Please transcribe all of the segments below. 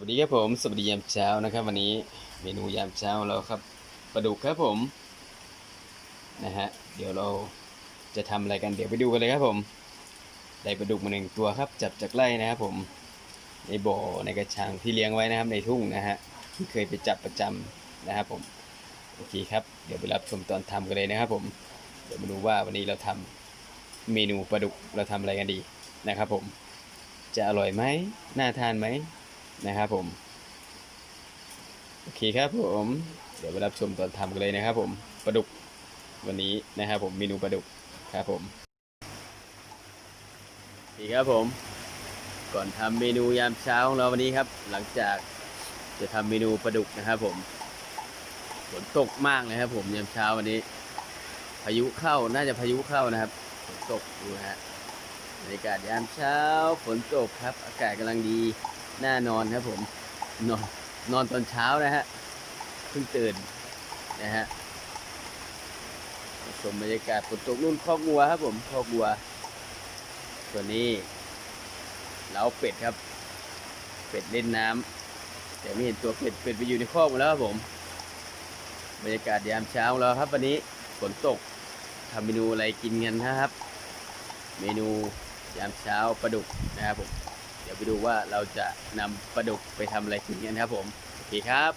วัสดีครับผม สวัสดียามเช้านะครับ วันนี้เมนูยามเช้าเราครับปลาดุกครับผมนะฮะเดี๋ยวเราจะทำอะไรกันเดี๋ยวไปดูกันเลยครับผมได้ปลาดุกมาหนึ่งตัวครับ จับจากไร่นะครับผมในบ่อในกระชังที่เลี้ยงไว้นะครับในทุ่งนะฮะที่เคยไปจับประจำนะครับผมโอเคครับเดี๋ยวไปรับชมตอนทำกันเลยนะครับผมเดี๋ยวมาดูว่าวันนี้เราทำเมนูปลาดุกเราทำอะไรกันดีนะครับผมจะอร่อยไหมน่าทานไหม นะครับผม โอเคครับผม เดี๋ยวไปรับชมตอนทำกันเลยนะครับผมปลาดุกวันนี้นะครับผมเมนูปลาดุกครับผมดีครับผม ก่อนทำเมนูยามเช้าของเราวันนี้ครับ หลังจากจะทำเมนูปลาดุกนะครับผมฝนตกมากเลยครับ ผมยามเช้าวันนี้ พายุเข้าน่าจะพายุเข้านะครับฝนตกดูฮะบรรยากาศยามเช้าฝนตกครับ อากาศกำลังดี น่านอนครับผม นอนนอนตอนเช้านะฮะเพิ่งตื่นนะฮะชมบรรยากาศฝนตกนู่นคอกวัวครับผมคอกวัวตัวนี้เล้าเป็ดครับ เป็ดเล่นน้ำแต่ไม่เห็นตัวเป็ดเป็ดไปอยู่ในคอกหมดแล้วครับผมบรรยากาศยามเช้าของเราครับวันนี้ฝนตกทำเมนูอะไรกินกันนะครับ เมนูยามเช้าปลาดุกนะครับผม เดี๋ยวไปดูว่าเราจะนำปลาดุกไปทำอะไรกินกันครับผมโอเคครับ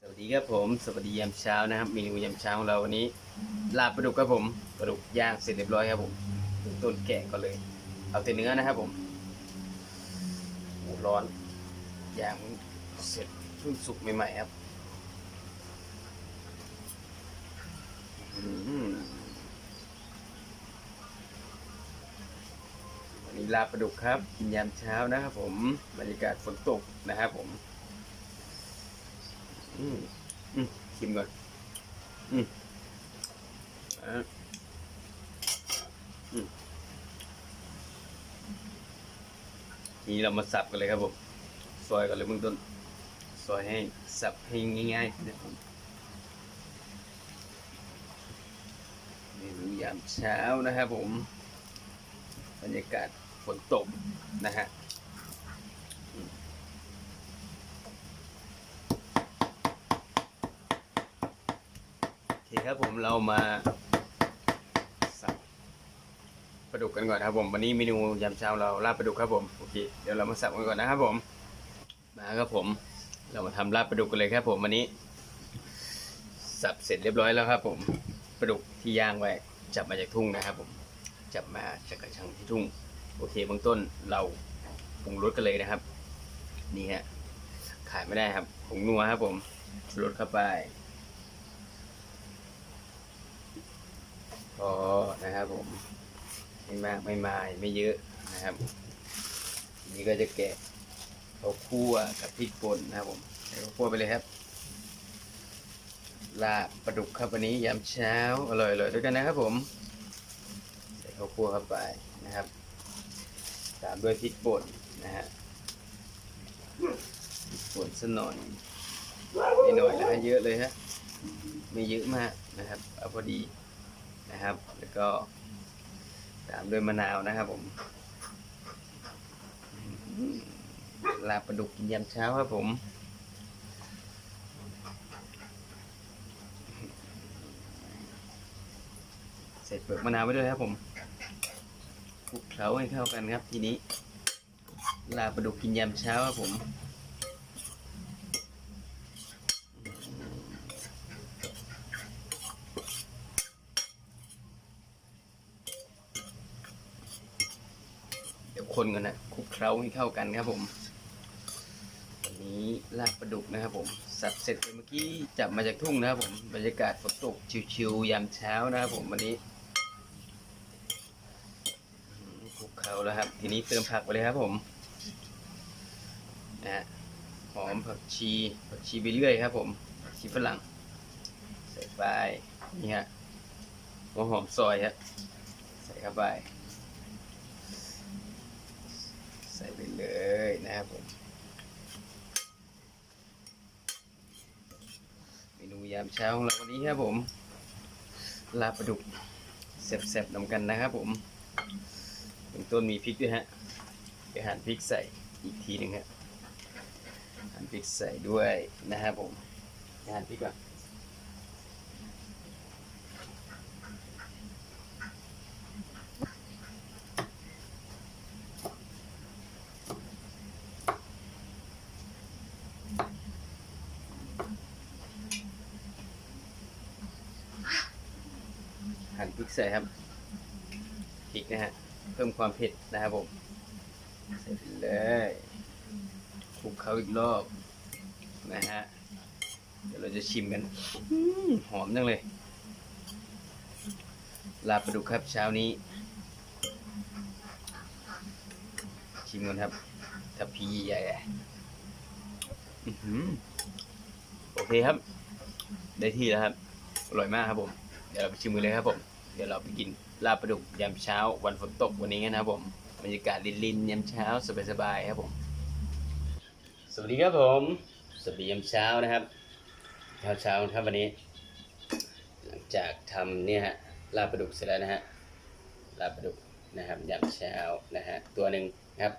สวัสดีครับผม สวัสดียามเช้านะครับเมนูยามเช้าของเราวันนี้ลาบปลาดุกครับผมปลาดุกย่างเสร็จเรียบร้อยครับผมต้นแกะก็เลย เอาแต่เนื้อนะครับผมร้อนย่างเสร็จเพิ่งสุกใหม่ๆครับ อืม นีลาปลาดุกครับ กินยามเช้านะครับผมบรรยากาศฝนตกนะครับผม อืมอืมชิมก่อน อืมอะอืมทีนี้เรามาสับกันเลยครับผม ซอยกันเลยเบื้องต้น ซอยให้สับให้ง่ายๆนะครับผมเมนูยามเช้านะครับผม บรรยากาศ นตกนะฮะโอเคครับผมเรามาสับปลาดุกกันก่อนครับผม วันนี้เมนูยามเช้าเราลาบปลาดุกครับผมโอเคเดี๋ยวเรามาสับกันก่อนนะครับผมมาครับผมเรามาทำลาบปลาดุกกันเลยครับผมวันนี้ สับเสร็จเรียบร้อยแล้วครับ ผมปลาดุกที่ย่างไว้จับมาจากทุ่งนะครับผมจับมาจากกระชังที่ทุ่ง โอเคเบื้องต้นเราปรุงรสกันเลยนะครับ นี่ฮะขายไม่ได้ครับผงนัวครับผมรสเข้าไปพอนะครับผมไม่มากไม่มายไม่เยอะนะครับ นี้ก็จะแกะข้าวคั่วกับพริกป่นนะครับผมใส่ข้าวคั่วไปเลยครับลาบปลาดุกครับวันนี้ยามเช้าอร่อยๆด้วยกันนะครับผมใส่ข้าวคั่วเข้าไปนะครับ ตามด้วยพริกป่นนะฮะป่นสนอยไม่หน่อยนะฮะเยอะเลยฮะไม่เยอะมากนะครับเอาพอดีนะครับ แล้วก็ตามด้วยมะนาวนะครับผมลาปลาดุกกินยามเช้าครับผมใส่เปลือกมะนาวไว้ด้วยครับผม คลุกเคล้าให้เข้ากันครับ ทีนี้ ลาปลาดุกกินยามเช้าครับผมเดี๋ยวคนกันนะคลุกเคล้าให้เข้ากันครับผมวันนี้ลาบปลาดุกนะครับผม สับเสร็จไปเมื่อกี้จับมาจากทุ่งนะครับผม บรรยากาศฝนตกชิวๆยามเช้านะครับผมวันนี้ คลุกเคล้า แล้วครับ ทีนี้เติมผักไปเลยครับผมนะฮะหอมผักชีผักชีไปเรื่อยครับ ผมผักชีฝรั่งใส่ไปนี่ฮะหัวหอมซอยครับใส่เข้าไป ใส่ไปเลยนะครับผมเมนูยามเช้าของเราวันนี้ครับผมลาบปลาดุกแซ่บๆนำกันนะครับผม เบื้องต้นมีพริกด้วยฮะเดี๋ยวหั่นพริกใส่อีกทีหนึ่งฮะหั่นพริกใส่ด้วยนะครับผมหั่นพริกก่อนหั่นพริกใส่ครับ เพิ่มความเผ็ดนะครับผมใส่ไปเลยคลุกเขาอีกรอบนะฮะเดี๋ยวเราจะชิมกันหอมจังเลย ลาบปลาดุกครับเช้านี้ ชิมกันครับถ้าพีใหญ่โอเคครับ ได้ที่แล้วครับ อร่อยมากครับผม เดี๋ยวเราไปชิมกันเลยครับผม ดี๋ยวเราไปกินลาบปลาดุกยามเช้า วันฝนตกวันนี้นะครับผมบรรยากาศลินๆยามเช้าสบายๆครับผม สวัสดีครับผมสวัสดียามเช้านะครับเช้าเช้าครับวันนี้ หลังจากทำเนี่ยฮะลาบปลาดุกเสร็จแล้วนะฮะลาบปลาดุกนะครับยามเช้านะฮะตัวหนึ่งนะครับ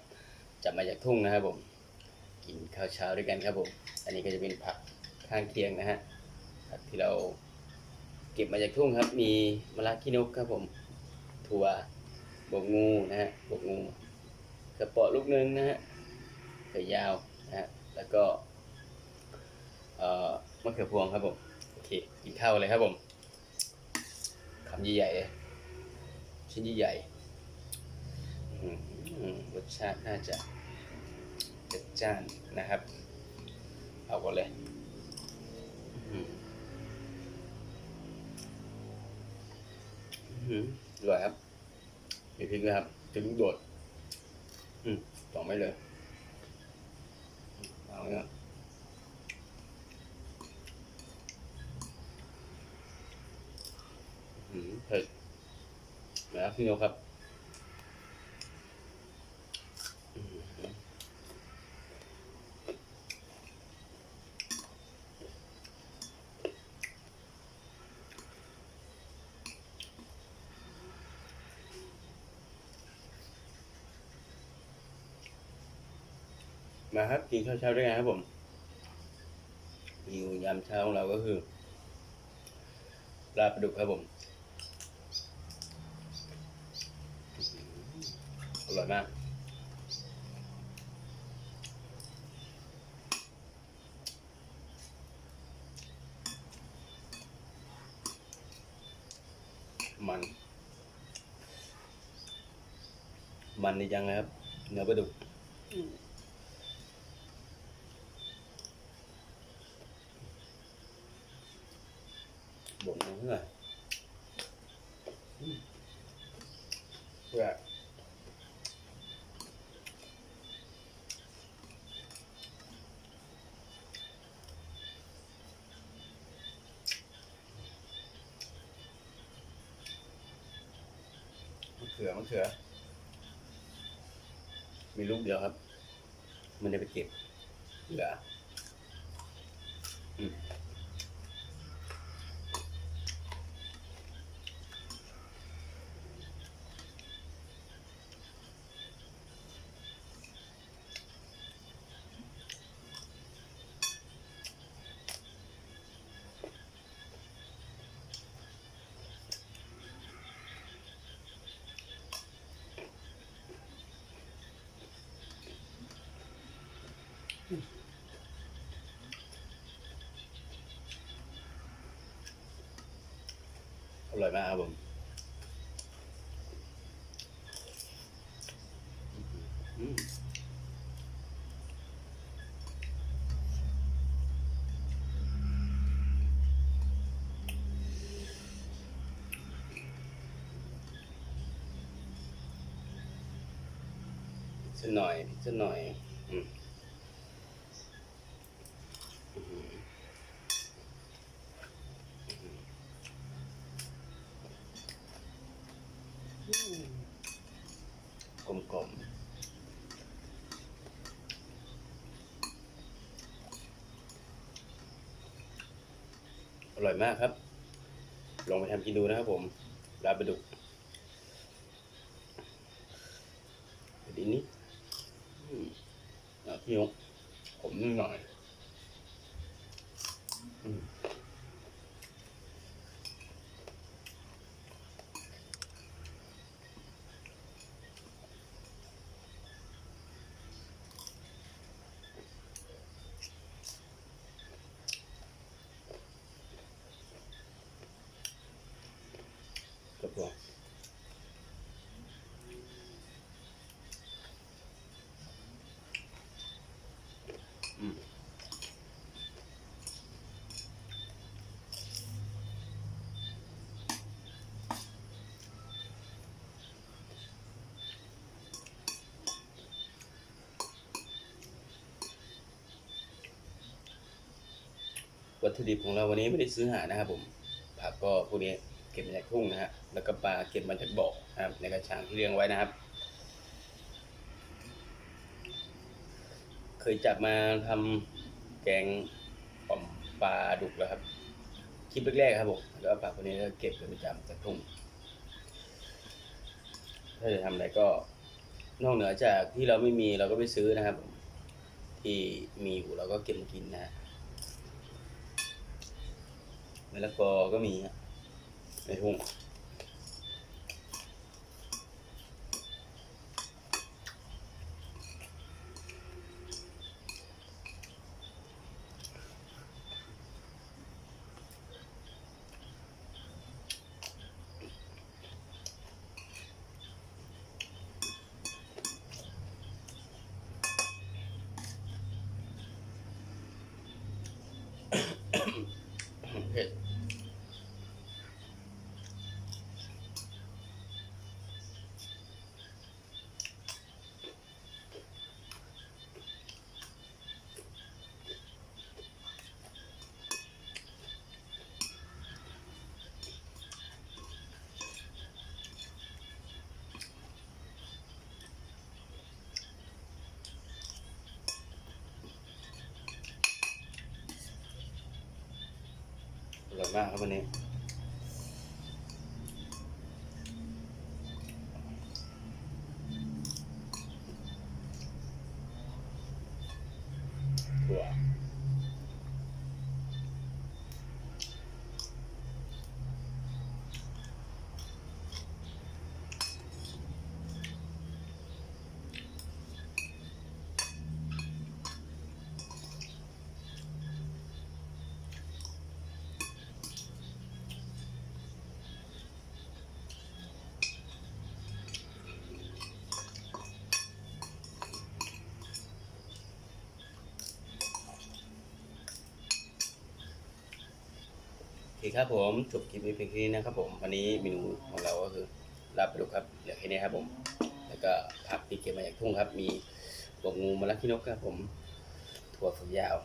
จับมาจากทุ่งนะครับผม กินข้าวเช้าด้วยกันครับผม อันนี้ก็จะเป็นผักข้างเคียงนะฮะผักที่เรา ก็บมาจากทุ่งครับ มีมะระขี้นกครับผม ถั่วบกงูนะฮะบกงูกระเปาะลูกนึงนะฮะเขือยาวนะฮะแล้วก็เอ่อมะเขือพวงครับผมโอเคกินข้าวเลยครับผมคำใหญ่ๆเลยชิ้นใหญ่รสชาติน่าจะจัดจ้านนะครับ เอาก่อนเลย อร่อยครับ มีพริกนะครับพริกโดด อืมสองไม่เลยเอาเนี่ยอืมเผ็ดแล้วพี่โยครับ มาครับกินข้าวเช้าด้วยกันครับผมอยู่ยามเช้าของเราก็คือปลาปลาดุกครับผมอร่อยมากมัน มันนี่ยังนะครับ เนื้อปลาดุก บ่นมาเพื่อเพื่อมะเขือมะเขือ มีลูกเดียวครับ มันได้ไปเก็บเหลือ อร่อยมากครับผมอืมสักหน่อยสักหน่อย อืมอื้อหือ กลมกลมอร่อยมากครับ ลองไปทำกินดูนะครับผมลาบดุกดีนี้อืมเอาพี่ยงผมนิดหน่อย วัตถุดิบของเราวันนี้ไม่ได้ซื้อหานะครับผมผักก็พวกนี้เก็บมาจากทุ่งนะฮะแล้วก็ปลาเก็บมาจากบ่อนะครับในกระชังที่เลี้ยงไว้นะครับ เคยจับมาทำแกงอ่อมปลาดุกแล้วครับคลิปแรกๆครับผมแล้วผักพวกนี้ก็เก็บเป็นประจำจากทุ่งถ้าจะทำอะไรก็นอกเหนือจากที่เราไม่มีเราก็ไปซื้อนะครับ ที่มีอยู่เราก็เก็บมากินนะ มะละกอก็มีครับในทุ่ง มากครับวันนี้ ถั่ว โอเครับผมจบคลิปนี้เพียงแค่นี้นะครับผมวันนี้เมนูของเราก็คือลาบปลาดุกครับเหลือแค่นี้ครับผม แล้วก็ผักที่เก็บมาจากทุ่งครับ มีบวกงูมะละขี้นกครับผมถั่วฝักยาว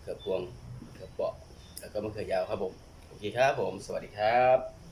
เขือพวงเขือเปาะแล้วก็มะเขือยาวครับผมโอเคครับผม สวัสดีครับ